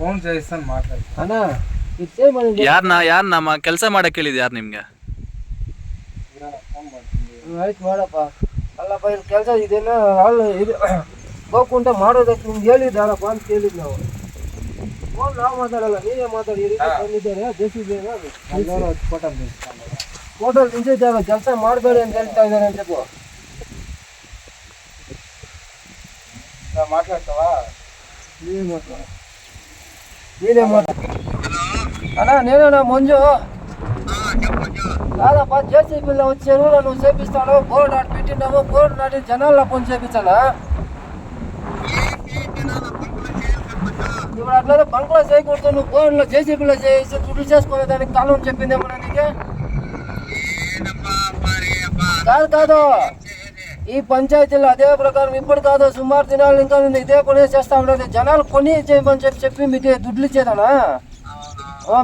Phone ಜಯಸನ್ ಮಾತಾಡಿ. ಅಣ್ಣ ಇದು. ಯಾರನ್ನ ಯಾರು ಕೆಲಸ ಮಾಡಕ್ಕೆ ಹೇಳಿದ್ ಯಾರು ನಿಮ್ಗೆ? ಆಯ್ತು ಮಾಡಪ್ಪ. ಅಲ್ಲಪ್ಪ ಇಲ್ಲಿ ಕೆಲಸ ಇದೆಲ್ಲ ಹಾಳು ಇದು ಗೋಕುಂಟ ಮಾಡೋದಕ್ಕೆ ನಿಮ್ಗೆ ಹೇಳಿದ್ದಾರಪ್ಪ ಅಂತ ಕೇಳಿದ್ ನಾವು. ಫೋನ್ ನಾವು ಮಾತಾಡಲ್ಲ ನೀವೇ ಮಾತಾಡಿ ಈ ರೀತಿ ಬಂದಿದ್ದಾರೆ ದೇಶಿದ್ದೇನೆ ಫೋಟೋ ಫೋಟೋ ನಿಂತಿದ್ದಾಗ ಕೆಲಸ ಮಾಡಬೇಡಿ ಅಂತ ಹೇಳ್ತಾ ಇದ್ದಾರೆ ಅಂತ ಮಾತಾಡ್ತವಾ? ನೀವೇ ಮಾತಾಡ. వీలేమో అన్నా నేనేనా మంజు? కాదప్పా జేసీబీలో వచ్చే రూలో నువ్వు చేపిస్తాను బోర్డు నాటి పెట్టినావు బోర్డు నాటి జనాల్లో పని చేపించాలా? ఇప్పుడు అట్లా బంకులో చేయకూడదు నువ్వు బోర్డులో జేసీబీలో చేసి చుట్టూ చేసుకునే దానికి కాలం చెప్పింది ఏమన్నా నీకే? కాదు కాదు. ఈ పంచాయతీలో అదే ప్రకారం ఇప్పుడు కాదు సుమారు దినాలు ఇంకా నేను ఇదే పని చేస్తా ఉండదు జనాలు కొని చేయమని చెప్పి చెప్పి మీకు దుడ్లు ఇచ్చేదానా?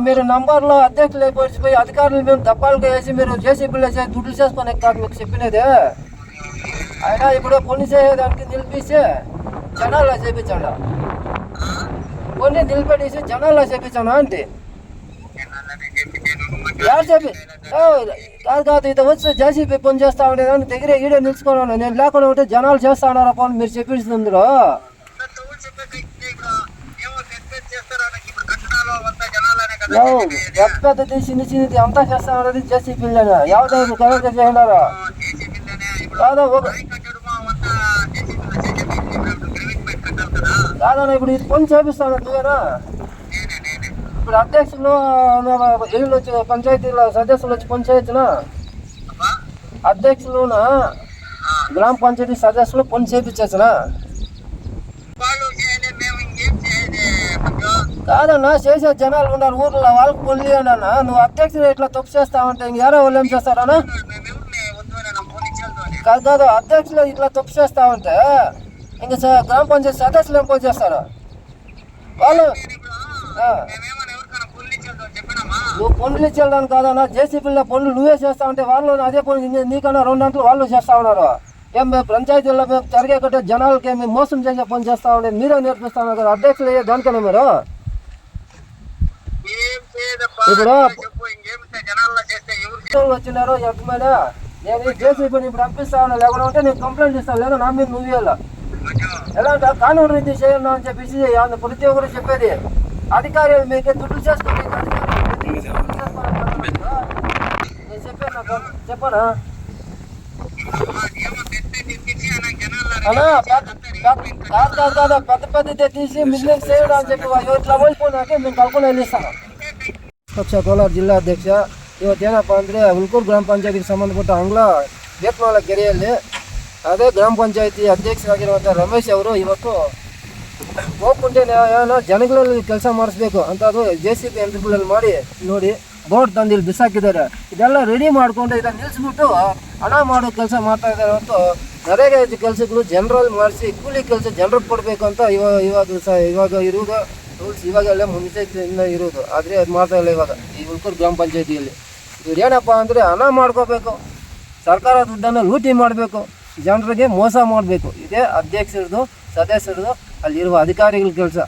మీరు నంబర్లో అధ్యక్షులు అయిపోయి అధికారులు మేము దప్పాలకు వేసి మీరు జేసీబీలో చేసి దుడ్లు చేసుకొని కాదు మీకు చెప్పినదే. అయినా ఇప్పుడు కొన్ని చేయడానికి నిలిపిస్తే జనాల్లో చేపించండి? కొన్ని నిలబెట్టేసి జనాల్లో చేపించాను అంతే ಯಾರು చెప్పి కాదు కాదు ఇది వచ్చి జేసీబీ పని చేస్తా ఉండే ఉండేదాన్ని దగ్గర ఈడే నిలుచుకున్నాను నేను లేకుండా ఉంటే జనాలు చేస్తా ఉన్నారప్ప అని మీరు చెప్పించింది అందులో యో, పెద్ద చిన్న చిన్నది అంతా చేస్తా ఉన్నది జేసీబీ ఎవరు కరెక్ట్గా చేసినారు కాదా ఒక కాదన్నా ఇప్పుడు ఇది పని చేపిస్తాను నువ్వేనా ఇప్పుడు అధ్యక్షులు ఇల్లు వచ్చి పంచాయతీలో సదస్సులు వచ్చి పని చేయొచ్చునా? అధ్యక్షులునా? గ్రామ పంచాయతీ సదస్సులు పని చేపించచ్చునా కాదన్నా చేసే జనాలు ఉన్నారు ఊర్లో వాళ్ళకి పని అన్నా నువ్వు అధ్యక్షులు ఇట్లా తప్పు చేస్తావంటే ఇంక ఎవరో వాళ్ళు ఏం చేస్తారనా కాదు కాదు అధ్యక్షులు ఇట్లా తప్పు చేస్తావంటే ఇంక గ్రామ పంచాయతీ సదస్సులు ఏం పని చేస్తారు? వాళ్ళు. నువ్వు పనులు ఇచ్చేయడానికి కాదన్నా జేసీబీలో పనులు నువ్వే చేస్తా ఉంటే వాళ్ళు అదే పని నీ- నీకన్నా రెండు గంటలు వాళ్ళు చేస్తా ఉన్నారు. ఏం మేము పంచాయతీల్లో మేము జరిగే కట్టే జనాలకి మేము మోసం చేసే పని చేస్తా ఉండే మీరే నేర్పిస్తా ఉన్నారు కదా అధ్యక్షులు అయ్యే దానికన్నా మీరు? ఇప్పుడు వచ్చినారు ఎంతమంది నేను ఈ జేసీబీని ఇప్పుడు పంపిస్తా ఉన్నా లేకుండా ఉంటే నేను కంప్లైంట్ ఇస్తాను లేదా నా మీద నువ్వు ఎలా అంటే కానూరు రీతి చేయండి అని చెప్పేసి ఆయన ప్రతి ఒక్కరు చెప్పేది. అధికారులు మీకు దుడ్లు చేసుకుని నేను చెప్పాను నాకు చెప్పనా అన్నా పెద్ద పెద్ద- కాదు కాదు కాదు పెద్ద పెద్ద తీసి మిగిలిన చేయడం అని చెప్పి వాళ్ళు ఇట్లా ಹೋಗ್ಕೊಂಡಾಗ మేము ಕರ್ಕೊಂಡು ನಿಲ್ಲಿಸ್ತಾನ ಪಕ್ಷ ಕೋಲಾರ ಜಿಲ್ಲಾಧ್ಯಕ್ಷ ಇವತ್ತೇನಪ್ಪ ಅಂದರೆ ಹುಲ್ಕೂರು ಗ್ರಾಮ ಪಂಚಾಯತಿಗೆ ಸಂಬಂಧಪಟ್ಟ ಅಂಗ್ಲ ಬೇತ್ಮಾಳ ಕೆರೆಯಲ್ಲಿ ಅದೇ ಗ್ರಾಮ ಪಂಚಾಯತಿ ಅಧ್ಯಕ್ಷರಾಗಿರುವಂಥ ರಮೇಶ್ ಅವರು ಇವತ್ತು ಏನೋ ಜನಗಳಲ್ಲಿ ಕೆಲಸ ಮಾಡಿಸ್ಬೇಕು ಅಂತ ಅದು ಜೆ ಸಿ ಬಿ ಯಂತ್ರಗಳಲ್ಲಿ ಮಾಡಿ, ನೋಡಿ ಬೋರ್ಡ್ ತಂದು ಇಲ್ಲಿ ಬಿಸಾಕಿದ್ದಾರೆ. ಇದೆಲ್ಲ ರೆಡಿ ಮಾಡಿಕೊಂಡು ಇದನ್ನು ನಿಲ್ಲಿಸ್ಬಿಟ್ಟು ಹಣ ಮಾಡೋ ಕೆಲಸ ಮಾಡ್ತಾ ಇದ್ದಾರೆ ಅಂತ ನರೇಗಾ ಕೆಲಸಗಳು ಜನರಲ್ಲಿ ಮಾಡಿಸಿ, ಕೂಲಿ ಕೆಲಸ ಜನರಿಗೆ ಕೊಡಬೇಕು ಅಂತ ಇವಾಗ ಇವಾಗ ಸ ಇವಾಗ ಇರುವುದು ರೂಲ್ಸ್ ಇವಾಗೆಲ್ಲ ಮುಂಚೆಯಿಂದ ಇರೋದು ಆದರೆ ಅದು ಮಾಡ್ತಾ ಇಲ್ಲ ಇವಾಗ. ಈ ಉಳ್ಕೂರು ಗ್ರಾಮ ಪಂಚಾಯತಿಯಲ್ಲಿ. ಇವ್ರು ಏನಪ್ಪ ಅಂದರೆ ಹಣ ಮಾಡ್ಕೋಬೇಕು. ಸರ್ಕಾರ ದುಡ್ಡನ್ನು ಲೂಟಿ ಮಾಡಬೇಕು. ಜನರಿಗೆ ಮೋಸ ಮಾಡಬೇಕು. ಇದೇ ಅಧ್ಯಕ್ಷರದು, ಸದಸ್ಯರದು ಅಲ್ಲಿರುವ ಅಧಿಕಾರಿಗಳ ಕೆಲಸ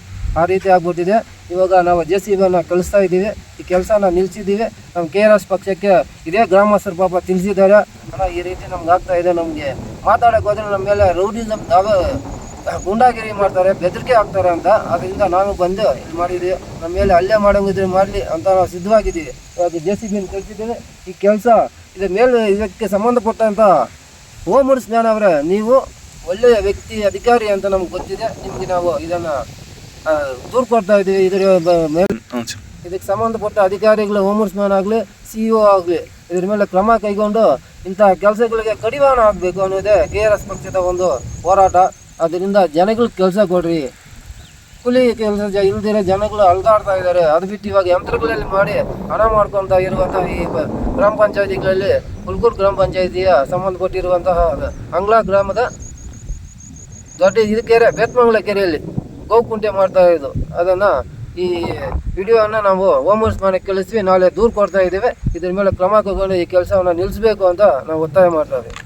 ಆ ರೀತಿ ಆಗ್ಬಿಟ್ಟಿದೆ. ಇವಾಗ ನಾವು ಜೆ ಸಿ ಬಿನ ಕಳಿಸ್ತಾ ಇದ್ದೀವಿ. ಈ ಕೆಲಸನ ನಿಲ್ಲಿಸಿದ್ದೀವಿ ನಮ್ಮ ಕೆ ಆರ್ ಎಸ್ ಪಕ್ಷಕ್ಕೆ ಇದೇ ಗ್ರಾಮಸ್ಥರು ಪಾಪ ತಿಳಿಸಿದ್ದಾರೆ ಅಣ್ಣ ಈ ರೀತಿ ನಮ್ಗೆ ಆಗ್ತಾ ಇದೆ. ನಮಗೆ ಮಾತಾಡೋಕೆ ಹೋದ್ರೆ ನಮ್ಮ ಮೇಲೆ ರೌಡಿಸಮ್ ನಾವು ಗುಂಡಾಗಿರಿ ಮಾಡ್ತಾರೆ, ಬೆದರಿಕೆ ಆಗ್ತಾರೆ ಅಂತ. ಅದರಿಂದ ನಾನು ಬಂದು ಇಲ್ಲಿ ಮಾಡಿದ್ದೀವಿ ನಮ್ಮ ಮೇಲೆ ಅಲ್ಲೇ ಮಾಡೋಂಗಿದ್ರೆ ಮಾಡಲಿ ಅಂತ ನಾವು ಸಿದ್ಧವಾಗಿದ್ದೀವಿ. ಇವಾಗ ಜೆ ಸಿ ಬಿನ ಕಳಿಸಿದ್ದೀವಿ. ಈ ಕೆಲಸ, ಇದ್ರ ಮೇಲೆ ಇದಕ್ಕೆ ಸಂಬಂಧಪಟ್ಟಂಥ ಹೋಮ್ ಮುಡಿಸ್ ಅವರೇ, ನೀವು ಒಳ್ಳೆಯ ವ್ಯಕ್ತಿ ಅಧಿಕಾರಿ ಅಂತ ನಮ್ಗೆ ಗೊತ್ತಿದೆ. ನಿಮಗೆ ನಾವು ಇದನ್ನು ದೂರು ಕೊಡ್ತಾ ಇದ್ದೀವಿ. ಇದರ ಮೇಲೆ ಇದಕ್ಕೆ ಸಂಬಂಧಪಟ್ಟ ಅಧಿಕಾರಿಗಳು ಮ್ಯಾನ್ ಆಗಲಿ ಸಿ ಇ ಆಗಲಿ ಇದ್ರ ಮೇಲೆ ಕ್ರಮ ಕೈಗೊಂಡು ಇಂತಹ ಕೆಲಸಗಳಿಗೆ ಕಡಿವಾಣ ಆಗಬೇಕು ಅನ್ನೋದೇ ಕೆ ಆರ್ ಎಸ್ ಪಕ್ಷದ ಒಂದು ಹೋರಾಟ. ಅದರಿಂದ ಜನಗಳು ಕೆಲಸ ಕೊಡ್ರಿ. ಕೂಲಿ ಕೆಲಸ ಇಲ್ದಿರೋ ಜನಗಳು ಅಲ್ದಾಡ್ತಾ ಇದ್ದಾರೆ. ಅದು ಬಿಟ್ಟು ಇವಾಗ ಯಂತ್ರಗಳಲ್ಲಿ ಮಾಡಿ ಹಣ ಮಾಡ್ಕೊತಾ ಇರುವಂತಹ ಈ ಗ್ರಾಮ ಪಂಚಾಯತಿಗಳಲ್ಲಿ ಹುಲ್ಗೂರು ಗ್ರಾಮ ಪಂಚಾಯತಿಯ ಸಂಬಂಧಪಟ್ಟಿರುವಂತಹ ಅಂಗ್ಲಾ ಗ್ರಾಮದ ದೊಡ್ಡ ಇದು ಕೆರೆ, ಬೇತ್ಮಂಗ್ಲ ಕೆರೆಯಲ್ಲಿ ಗೋಕುಂಟೆ ಮಾಡ್ತಾ ಇದ್ದು ಅದನ್ನು ಈ ವಿಡಿಯೋನ ನಾವು ಹೋಮ್ವರ್ಕ್ಸ್ ಮಾಡಕ್ಕೆ ಕಳಿಸ್ತೀವಿ ನಾಳೆ ದೂರು ಕೊಡ್ತಾ ಇದ್ದೀವಿ. ಇದ್ರ ಮೇಲೆ ಕ್ರಮ ಕೈಗೊಂಡು ಈ ಕೆಲಸವನ್ನು ನಿಲ್ಲಿಸಬೇಕು ಅಂತ ನಾವು ಒತ್ತಾಯ ಮಾಡ್ತಾ ಇದ್ದೀವಿ.